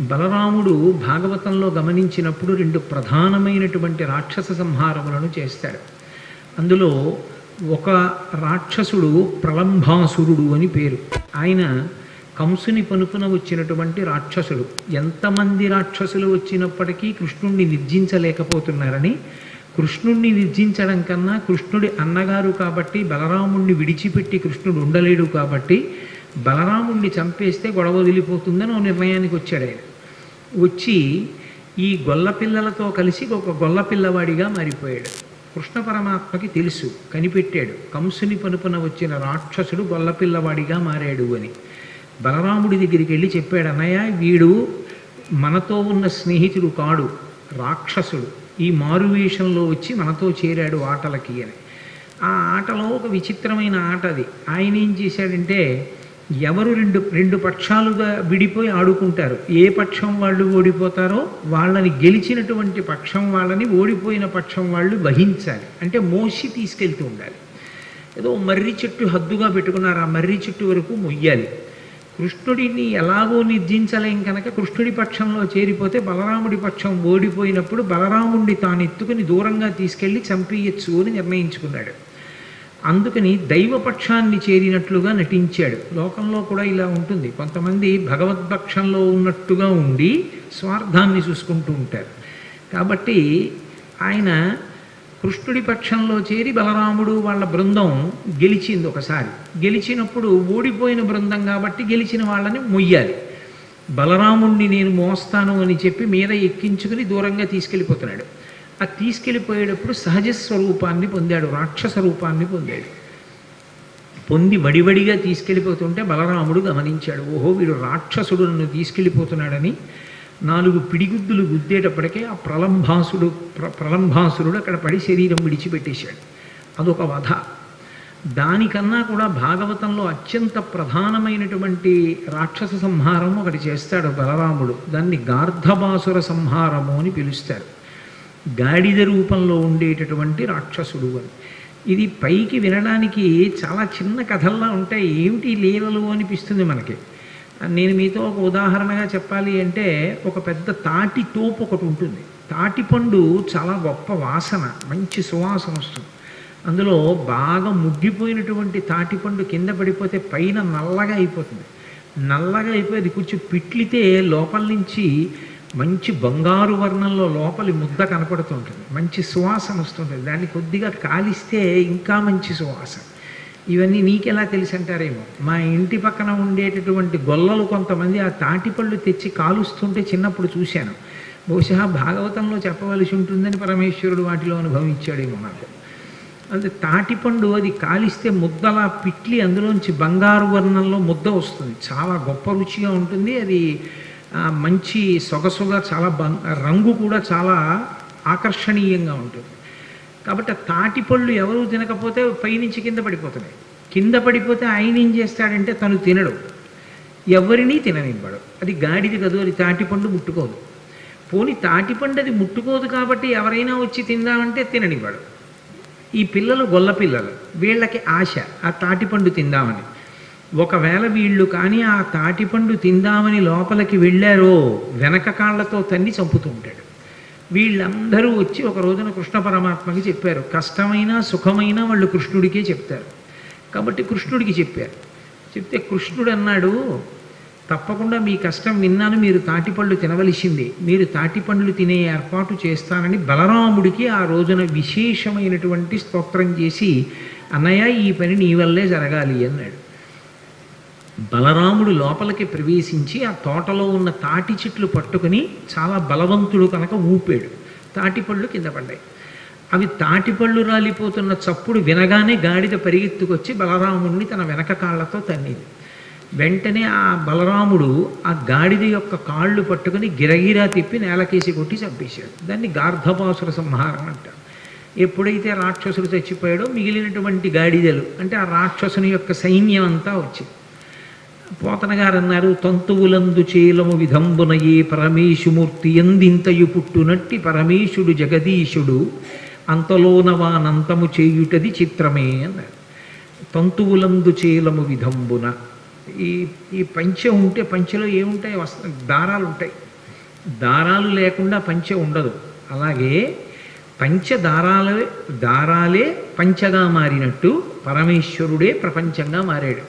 బలరాముడు భాగవతంలో గమనించినప్పుడు రెండు ప్రధానమైనటువంటి రాక్షస సంహారములను చేస్తాడు. అందులో ఒక రాక్షసుడు ప్రలంభాసురుడు అని పేరు. ఆయన కంసుని పనుపున వచ్చినటువంటి రాక్షసుడు. ఎంతమంది రాక్షసులు వచ్చినప్పటికీ కృష్ణుణ్ణి నిర్జించలేకపోతున్నారని కృష్ణుణ్ణి నిర్జించడం కన్నా కృష్ణుడి అన్నగారు కాబట్టి బలరాముణ్ణి విడిచిపెట్టి కృష్ణుడు ఉండలేడు కాబట్టి బలరాముణ్ణి చంపేస్తే గొడవ వదిలిపోతుందని ఓ నిర్ణయానికి వచ్చాడు ఆయన. వచ్చి ఈ గొల్ల పిల్లలతో కలిసి ఒక గొల్ల పిల్లవాడిగా మారిపోయాడు. కృష్ణ పరమాత్మకి తెలుసు కనిపెట్టాడు కంసుని పనుపున వచ్చిన రాక్షసుడు గొల్ల పిల్లవాడిగా మారాడు అని. బలరాముడి దగ్గరికి వెళ్ళి చెప్పాడు అన్నయ్య వీడు మనతో ఉన్న స్నేహితుడు కాడు రాక్షసుడు. ఈ మారువేషంలో వచ్చి మనతో చేరాడు ఆటలకి అని. ఆ ఆటలో ఒక విచిత్రమైన ఆట అది. ఆయన ఏం చేశాడంటే ఎవరు రెండు రెండు పక్షాలుగా విడిపోయి ఆడుకుంటారు? ఏ పక్షం వాళ్ళు ఓడిపోతారో వాళ్ళని గెలిచినటువంటి పక్షం వాళ్ళని ఓడిపోయిన పక్షం వాళ్ళు వహించాలి. అంటే మోసి తీసుకెళ్తూ ఉండాలి. ఏదో మర్రి చెట్టు హద్దుగా పెట్టుకున్నారు. ఆ మర్రి చెట్టు వరకు మొయ్యాలి. కృష్ణుడిని ఎలాగో నిర్జించలేం కనుక కృష్ణుడి పక్షంలో చేరిపోతే బలరాముడి పక్షం ఓడిపోయినప్పుడు బలరాముడిని తాను ఎత్తుకుని దూరంగా తీసుకెళ్ళి చంపేయచ్చు అని నిర్ణయించుకున్నాడు. అందుకని దైవపక్షాన్ని చేరినట్లుగా నటించాడు. లోకంలో కూడా ఇలా ఉంటుంది. కొంతమంది భగవద్పక్షంలో ఉన్నట్టుగా ఉండి స్వార్థాన్ని చూసుకుంటూ ఉంటారు. కాబట్టి ఆయన కృష్ణుడి పక్షంలో చేరి బలరాముడు వాళ్ళ బృందం గెలిచింది ఒకసారి. గెలిచినప్పుడు ఓడిపోయిన బృందం కాబట్టి గెలిచిన వాళ్ళని మొయ్యాలి. బలరాముణ్ణి నేను మోస్తాను అని చెప్పి మీద ఎక్కించుకుని దూరంగా తీసుకెళ్ళిపోతున్నాడు. ఆ తీసుకెళ్ళిపోయేటప్పుడు సహజ స్వరూపాన్ని పొందాడు రాక్షస రూపాన్ని పొందాడు. పొంది వడివడిగా తీసుకెళ్ళిపోతుంటే బలరాముడు గమనించాడు ఓహో వీడు రాక్షసుడు నన్ను తీసుకెళ్ళిపోతున్నాడని. నాలుగు పిడిగుద్దులు గుద్దేటప్పటికే ఆ ప్రలంభాసుడు ప్ర ప్రలంభాసురుడు అక్కడ పడి శరీరం విడిచిపెట్టేశాడు. అదొక వధ. దానికన్నా కూడా భాగవతంలో అత్యంత ప్రధానమైనటువంటి రాక్షస సంహారం ఒకటి చేస్తాడు బలరాముడు. దాన్ని గార్ధబాసుర సంహారము అని పిలుస్తారు. గాడిద రూపంలో ఉండేటటువంటి రాక్షసుడు అని ఇది పైకి వినడానికి చాలా చిన్న కథల్లా ఉంటాయి. ఏమిటి లీలలు అనిపిస్తుంది మనకి? నేను మీతో ఒక ఉదాహరణగా చెప్పాలి అంటే ఒక పెద్ద తాటి తోపు ఒకటి ఉంటుంది. తాటి పండు చాలా గొప్ప వాసన మంచి సువాసన వస్తుంది. అందులో బాగా ముగ్గిపోయినటువంటి తాటి పండు కింద పడిపోతే పైన నల్లగా అయిపోతుంది. నల్లగా అయిపోయి అది కొంచెం పిట్లితే లోపల నుంచి మంచి బంగారు వర్ణంలో లోపలి ముద్ద కనపడుతుంటుంది. మంచి సువాసన వస్తుంటుంది. దాన్ని కొద్దిగా కాలిస్తే ఇంకా మంచి సువాసన. ఇవన్నీ నీకెలా తెలిసి అంటారేమో మా ఇంటి పక్కన ఉండేటటువంటి గొల్లలు కొంతమంది ఆ తాటిపళ్ళు తెచ్చి కాలుస్తుంటే చిన్నప్పుడు చూశాను. బహుశా భాగవతంలో చెప్పవలసి ఉంటుందని పరమేశ్వరుడు వాటిలో అనుభవించాడేమో నాకు. అంటే తాటిపండు అది కాలిస్తే ముద్దలా పిట్లి అందులోంచి బంగారు వర్ణంలో ముద్ద వస్తుంది. చాలా గొప్ప రుచిగా ఉంటుంది. అది మంచి సొగసుగా చాలా బం రంగు కూడా చాలా ఆకర్షణీయంగా ఉంటుంది. కాబట్టి తాటిపళ్ళు ఎవరు తినకపోతే పైనుంచి కింద పడిపోతున్నాయి. కింద పడిపోతే ఆయన ఏం చేస్తాడంటే తను తినడు. ఎవరినీ తిననివ్వడు. అది గాడిది కదూ అది తాటిపండు ముట్టుకోదు. పోని తాటిపండు అది ముట్టుకోదు కాబట్టి ఎవరైనా వచ్చి తిందామంటే తిననివ్వడు. ఈ పిల్లలు గొల్ల పిల్లలు. వీళ్ళకి ఆశ ఆ తాటిపండు తిందామని. ఒకవేళ వీళ్ళు కానీ ఆ తాటిపండు తిందామని లోపలికి వెళ్ళారో వెనక కాళ్ళతో తన్ని చంపుతూ ఉంటాడు. వీళ్ళందరూ వచ్చి ఒక రోజున కృష్ణ పరమాత్మకి చెప్పారు. కష్టమైనా సుఖమైనా వాళ్ళు కృష్ణుడికే చెప్తారు. కాబట్టి కృష్ణుడికి చెప్పారు. చెప్తే కృష్ణుడు అన్నాడు తప్పకుండా మీ కష్టం విన్నాను మీరు తాటిపళ్ళు తినవలసిందే. మీరు తాటిపండ్లు తినే ఏర్పాటు చేస్తానని బలరాముడికి ఆ రోజున విశేషమైనటువంటి స్తోత్రం చేసి అన్నయ్య ఈ పని నీ వల్లే జరగాలి అన్నాడు. బలరాముడు లోపలికి ప్రవేశించి ఆ తోటలో ఉన్న తాటి చెట్లు పట్టుకుని చాలా బలవంతుడు కనుక ఊపాడు. తాటిపళ్ళు కింద పడ్డాయి. అవి తాటిపళ్ళు రాలిపోతున్న చప్పుడు వినగానే గాడిద పరిగెత్తుకొచ్చి బలరాముడిని తన వెనక కాళ్ళతో తన్నింది. వెంటనే ఆ బలరాముడు ఆ గాడిద యొక్క కాళ్ళు పట్టుకుని గిరగిరా తిప్పి నేలకేసి కొట్టి చంపేశాడు. దాన్ని గార్ధపాసుర సంహారం అంటారు. ఎప్పుడైతే రాక్షసుడు చచ్చిపోయాడో మిగిలినటువంటి గాడిదలు అంటే ఆ రాక్షసుని యొక్క సైన్యం అంతా వచ్చింది. పోతన గారు అన్నారు తంతువులందు చేలము విధంబునయే పరమేశుమూర్తి ఎందింతయు పుట్టునట్టి పరమేశుడు జగదీశుడు అంతలోనవానంతము చేయుటది చిత్రమే అన్నారు తంతువులందు చేలము విధంబున ఈ ఈ పంచె ఉంటే పంచెలో ఏముంటాయి? వస్త్ర దారాలు ఉంటాయి దారాలు లేకుండా పంచె ఉండదు. అలాగే పంచ దారాలే దారాలే పంచగా మారినట్టు పరమేశ్వరుడే ప్రపంచంగా మారాడు.